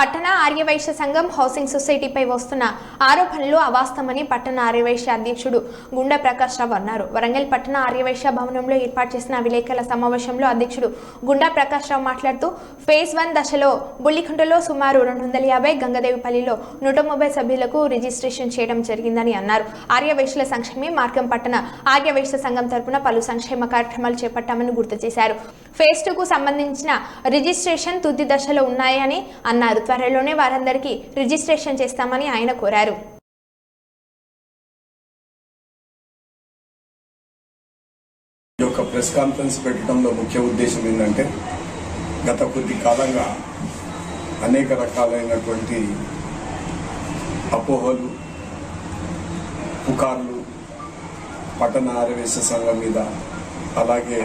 పట్టణ ఆర్యవైశ్య సంఘం హౌసింగ్ సొసైటీపై వస్తున్న ఆరోపణలు అవాస్తవమని పట్టణ ఆర్యవైశ్య అధ్యక్షుడు గుండె ప్రకాష్ రావు అన్నారు. వరంగల్ పట్టణ ఆర్యవైశ్య భవనంలో ఏర్పాటు చేసిన విలేకరుల సమావేశంలో అధ్యక్షుడు గుండా ప్రకాష్ రావు మాట్లాడుతూ ఫేజ్ వన్ దశలో బుల్లికుంటలో సుమారు రెండు వందల యాభై గంగదేవిపల్లిలో నూట ముప్పై సభ్యులకు రిజిస్ట్రేషన్ చేయడం జరిగిందని అన్నారు. ఆర్యవైశ్యుల సంక్షేమే మార్గం. పట్టణ ఆర్యవైశ్య సంఘం తరపున పలు సంక్షేమ కార్యక్రమాలు చేపట్టామని గుర్తు చేశారు. ఫేజ్ టూకు సంబంధించిన రిజిస్ట్రేషన్ తుది దశలో ఉన్నాయని అన్నారు. త్వరలోనే వారందరికీ రిజిస్ట్రేషన్ చేస్తామని ఆయన కోరారు. ఈ యొక్క ప్రెస్ కాన్ఫరెన్స్ పెట్టడంలో ముఖ్య ఉద్దేశం ఏంటంటే గత కొద్ది కాలంగా అనేక రకాలైనటువంటి అపోహలు పుకార్లు పట్టణ ఆరవేశ సంఘం మీద అలాగే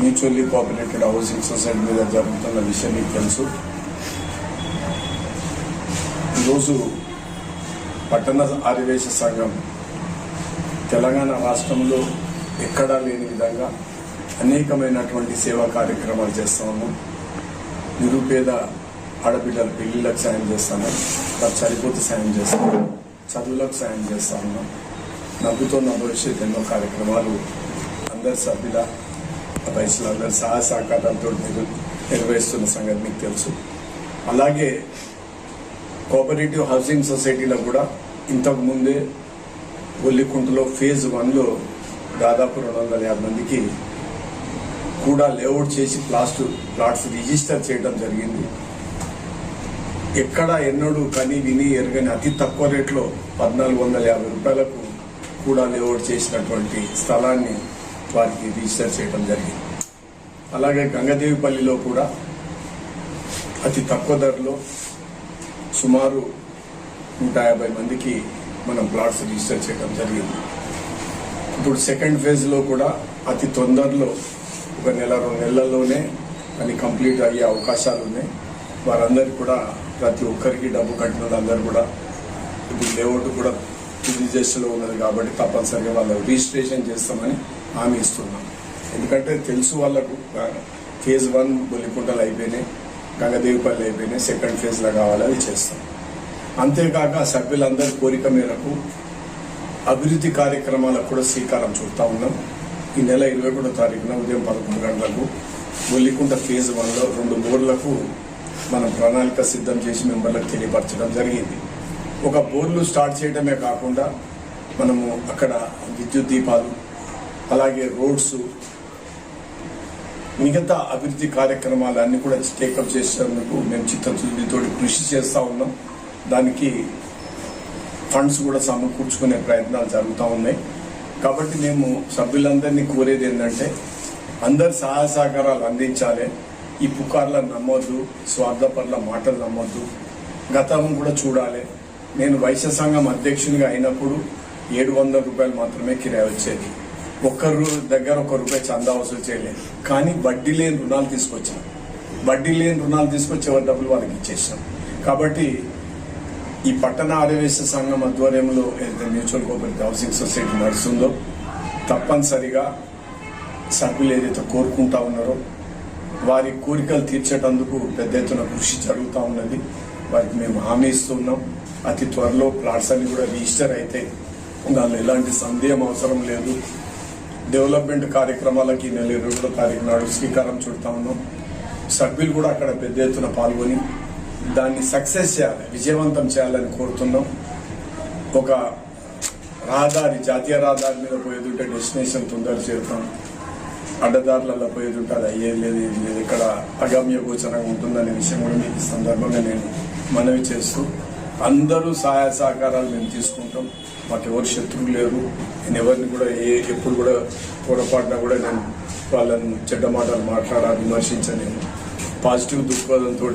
మ్యూచువల్లీ పాపులేటెడ్ హౌసింగ్ సొసైటీ మీద జరుగుతున్న విషయం మీకు తెలుసు. ఈరోజు పట్టణ ఆదివేశ సంఘం తెలంగాణ రాష్ట్రంలో ఎక్కడా లేని విధంగా అనేకమైనటువంటి సేవా కార్యక్రమాలు చేస్తాము నిరుపేద ఆడబిడ్డల పెళ్ళిళ్ళకు సాయం చేస్తాము వారు చనిపోతే సాయం చేస్తాము చదువులకు సాయం చేస్తా ఉన్నాం. నా భవిష్యత్ ఎన్నో కార్యక్రమాలు అందరి సభ్యుల వయసులో అందరి సహా సహకారాలతో మీరు నిర్వహిస్తున్న సంగతి మీకు తెలుసు. అలాగే కోఆపరేటివ్ హౌసింగ్ సొసైటీలో కూడా ఇంతకుముందే ఒల్లికుంటలో ఫేజ్ వన్లో దాదాపు రెండు వందల యాభై మందికి కూడా లేఅవుట్ చేసి ప్లాస్ట్ ప్లాట్స్ రిజిస్టర్ చేయడం జరిగింది. ఎక్కడ ఎన్నడూ కని విని ఎరగని అతి తక్కువ రేట్లో పద్నాలుగు వందల యాభై రూపాయలకు కూడా లేఅవుట్ చేసినటువంటి స్థలాన్ని వారికి రిజిస్టర్ చేయడం జరిగింది. అలాగే గంగదేవిపల్లిలో కూడా అతి తక్కువ ధరలో సుమారు నూట యాభై మందికి మనం ప్లాట్స్ రిజిస్టర్ చేయడం జరిగింది. ఇప్పుడు సెకండ్ ఫేజ్లో కూడా అతి తొందరలో ఒక నెల రెండు నెలల్లోనే అది కంప్లీట్ అయ్యే అవకాశాలు ఉన్నాయి. వారందరికీ కూడా ప్రతి ఒక్కరికి డబ్బు కట్టిన వాళ్ళందరూ కూడా ఇప్పుడు లేఅవుట్ కూడా తుది ఉన్నది కాబట్టి తప్పనిసరిగా వాళ్ళు రిజిస్ట్రేషన్ చేస్తామని హామీ ఇస్తున్నాం. ఎందుకంటే తెలుసు వాళ్ళకు ఫేజ్ వన్ బొల్లికుంటలు అయిపోయినాయి గంగదేవిపల్లి అయిపోయినాయి సెకండ్ ఫేజ్లో కావాలి అది చేస్తాం. అంతేకాక సభ్యులందరి కోరిక మేరకు అభివృద్ధి కార్యక్రమాలకు కూడా శ్రీకారం చుడతా ఉన్నాం. ఈ నెల ఇరవై ఒకటో తారీఖున ఉదయం పదకొండు గంటలకు బొల్లికుంట ఫేజ్ వన్లో రెండు బోర్లకు మనం ప్రణాళిక సిద్ధం చేసి మెంబర్లకు తెలియపరచడం జరిగింది. ఒక బోర్లు స్టార్ట్ చేయడమే కాకుండా మనము అక్కడ విద్యుత్ దీపాలు అలాగే రోడ్స్ మిగతా అభివృద్ధి కార్యక్రమాలన్నీ కూడా టేకప్ చేసేందుకు మేము చిత్తశుద్ధితో కృషి చేస్తూ ఉన్నాం. దానికి ఫండ్స్ కూడా సమకూర్చుకునే ప్రయత్నాలు జరుగుతూ ఉన్నాయి. కాబట్టి మేము సభ్యులందరినీ కోరేది ఏంటంటే అందరు సహాయ సహకారాలు అందించాలి. ఈ పుకార్లను నమ్మొద్దు స్వార్థపరుల మాటలు నమ్మొద్దు గతం కూడా చూడాలి. నేను వైశ్య సంఘం అధ్యక్షునిగా అయినప్పుడు ఏడు వందల రూపాయలు మాత్రమే కిరాయి వచ్చేది. ఒక్కరు దగ్గర ఒక రూపాయి చందా వసూలు చేయలేదు. కానీ వడ్డీ లేని రుణాలు తీసుకొచ్చాం. వడ్డీ లేని రుణాలు తీసుకొచ్చి ఎవరి డబ్బులు వాళ్ళకి ఇచ్చేసాం. కాబట్టి ఈ పట్టణ ఆరవేశ సంఘం ఆధ్వర్యంలో ఏదైతే మ్యూచువల్ కోఆపరేటివ్ హౌసింగ్ సొసైటీ నడుస్తుందో తప్పనిసరిగా సభ్యులు ఏదైతే కోరుకుంటా ఉన్నారో వారి కోరికలు తీర్చేటందుకు పెద్ద ఎత్తున కృషి జరుగుతూ ఉన్నది. వారికి మేము హామీ ఇస్తున్నాం. అతి త్వరలో ప్లాట్స్ అన్ని కూడా రిజిస్టర్ అయితే దానిలో ఎలాంటి సందేహం అవసరం లేదు. డెవలప్మెంట్ కార్యక్రమాలకి నెల ఇరవై ఒకటో తారీఖు నాడు శ్రీకారం చుడతా ఉన్నాం. సభ్యులు కూడా అక్కడ పెద్ద ఎత్తున పాల్గొని దాన్ని సక్సెస్ చేయాలి విజయవంతం చేయాలని కోరుతున్నాం. ఒక రహదారి జాతీయ రహదారి మీద పోయేదుంటే డెస్టినేషన్ తొందర చేరుతాం. అడ్డదారులలో పోయేదుంటే అది అయ్యేది లేదు ఏం లేదు. ఇక్కడ అగమ్య గోచరంగా ఉంటుందనే విషయం కూడా మీకు ఈ సందర్భంగా నేను మనవి చేస్తూ అందరూ సహాయ సహకారాలు మేము తీసుకుంటాం. మాకు ఎవరు శత్రువు లేరు. నేను ఎవరిని కూడా ఏ ఎప్పుడు కూడా పొరపాటున కూడా నేను వాళ్ళని చెడ్డ మాటలు మాట్లాడా విమర్శించలేను పాజిటివ్ దృక్పథంతో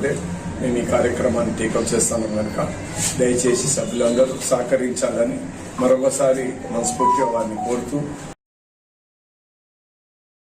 మేము ఈ కార్యక్రమాన్ని టేకప్ చేస్తాను కనుక. దయచేసి సభ్యులందరూ సహకరించాలని మరొకసారి మనస్ఫూర్తిగా వారిని కోరుతూ